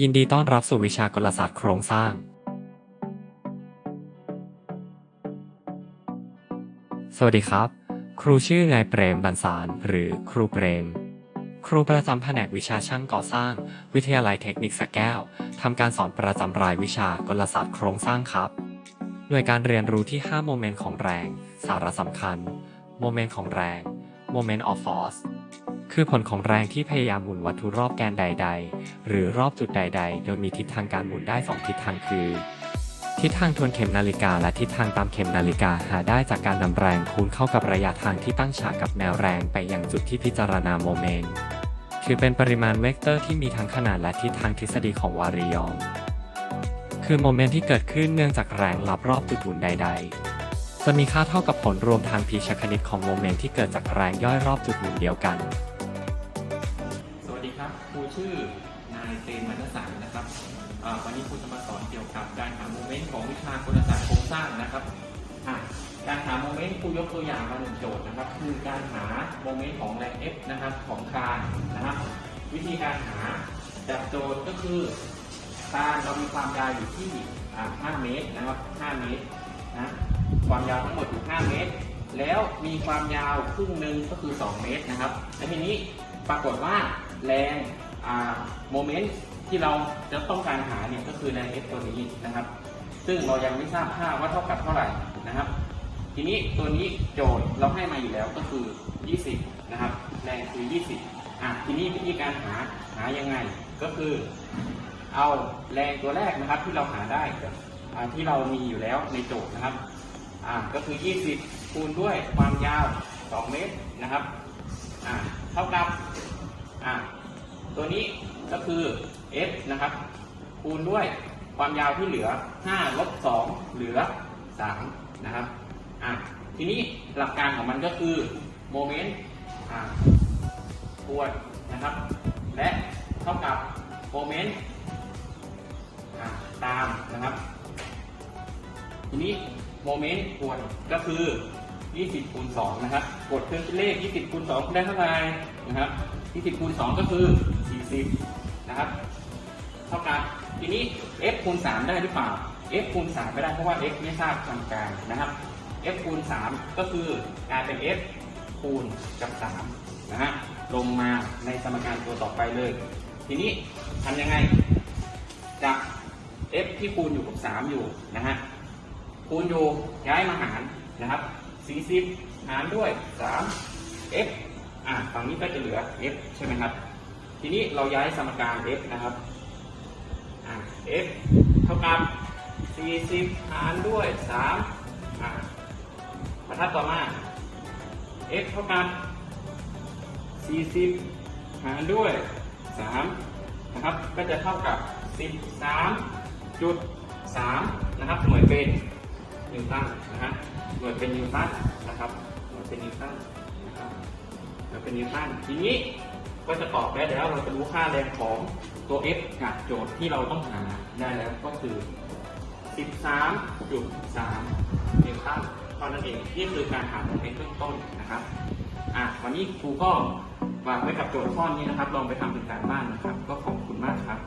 ยินดีต้อนรับสู่วิชากลศาสตร์โครงสร้าง สวัสดีครับ ครูชื่อนายเปรมบรรสาร หรือครูเปรม ครูประจำแผนกวิชาช่างก่อสร้าง วิทยาลัยเทคนิคสะแก้วทำการสอนประจำรายวิชากลศาสตร์โครงสร้างครับ หน่วยการเรียนรู้ที่ 5 โมเมนต์ของแรง สาระสำคัญ โมเมนต์ของแรง Moment of Force คือผลของแรงที่พยายามหมุนวัตถุรอบแกนใด ๆ หรือรอบจุดใด ๆ โดยมีทิศทางการหมุนได้ 2 ทิศทางคือ ทิศทางทวนเข็มนาฬิกาและทิศทางตามเข็มนาฬิกาหาได้จากการนำแรงคูณเข้ากับระยะทางที่ตั้งฉากกับแนวแรงไปยังจุดที่พิจารณาโมเมนต์ถือเป็นปริมาณเวกเตอร์ที่มีทั้งขนาดและทิศทางทฤษฎีของวาริยองคือโมเมนต์ที่เกิดขึ้นเนื่องจากแรงรับรอบจุดหมุนใด ๆ จะมีค่าเท่ากับผลรวมทางพีชคณิตของโมเมนต์ที่เกิดจากแรงย่อยรอบจุดหมุนเดียวกัน ดีครับครูชื่อนายเตนมัณสารนะครับวันนี้ครูจะมาสอนเกี่ยวกับการหาโมเมนต์ของวิชากลศาสตร์โครงสร้างนะครับการหาโมเมนต์ครูยกตัวอย่างมาหนึ่งโจทย์นะครับ คือการหาโมเมนต์ของแรง F นะครับของคานนะครับ วิธีการหาจากโจทย์ก็คือคานเรามีความยาวอยู่ที่ 5 เมตรนะครับ 5 เมตรนะความยาวทั้งหมดอยู่ 5 เมตร แล้วมีความยาวครึ่งหนึ่งก็คือ 2 เมตรนะครับ และทีนี้ ปรากฏว่าแรงโมเมนต์ที่เราจะต้องการหาเนี่ยก็คือแรง F ตัวนี้นะครับ ซึ่งเรายังไม่ทราบค่าว่าเท่ากับเท่าไหร่นะครับ ทีนี้ตัวนี้โจทย์เราให้มาอยู่แล้วก็คือ 20 นะครับ แรงคือ 20 อะทีนี้วิธีการหาหายังไงก็คือ เอาแรงตัวแรกนะครับที่เราหาได้ที่เรามีอยู่แล้วในโจทย์นะครับ อ่าก็คือ 20 คูณด้วยความยาว 2 เมตรนะครับ อ่าเท่ากับอ่าตัวนี้ก็คือ f นะครับ คูณด้วยความยาวที่เหลือ 5 ลบ 2 เหลือ 3 นะครับอะทีนี้หลักการของมันก็คือโมเมนต์อ่าควรนะครับ และเท่ากับโมเมนต์อ่าตามนะครับ ทีนี้โมเมนต์ควรก็คือ 20คูณ2นะครับ กดเครื่องคิดเลข 20คูณ2ได้เท่าไหร่นะครับ 20คูณ2ก็คือ 40 นะครับ เท่ากับทีนี้ f คูณ3ได้หรือเปล่า f คูณ3ไม่ได้เพราะว่า x ไม่ทราบทางการนะครับ f คูณ3ก็คือกลายเป็น f คูณกับ3นะฮะ ลงมาในสมการตัวต่อไปเลย ทีนี้ทำยังไง จาก f ที่คูณอยู่กับ 3 อยู่นะฮะ คูณอยู่ย้ายมาหารนะครับ 40 หารด้วย3 f อ่าฝั่งนี้ก็จะเหลือ f ใช่ไหมครับ ทีนี้เราย้ายสมการ f นะครับอ่า f เท่ากับ 40 หารด้วย 3อ่าบรรทัดต่อมา f เท่ากับ 40 หารด้วย 3 นะครับ ก็จะเท่ากับ 13จุด3นะครับหน่วยเป็นนิวตันนะฮะ หน่วยเป็นนิวตันนะครับหน่วยเป็นนิวตันนะครับหน่วยเป็นนิวตันทีนี้ก็จะตอบได้แล้วเราจะรู้ค่าแรงของตัว f กับโจทย์ที่เราต้องหาได้แล้วก็คือ 13.3นิวตันเท่านั้นเองนี่คือการหาโมเมนต์เบื้องต้นนะครับอะวันนี้ครูก็วางไว้กับโจทย์ข้อนี้นะครับ ลองไปทำเป็นการบ้านนะครับ ก็ขอบคุณมากครับ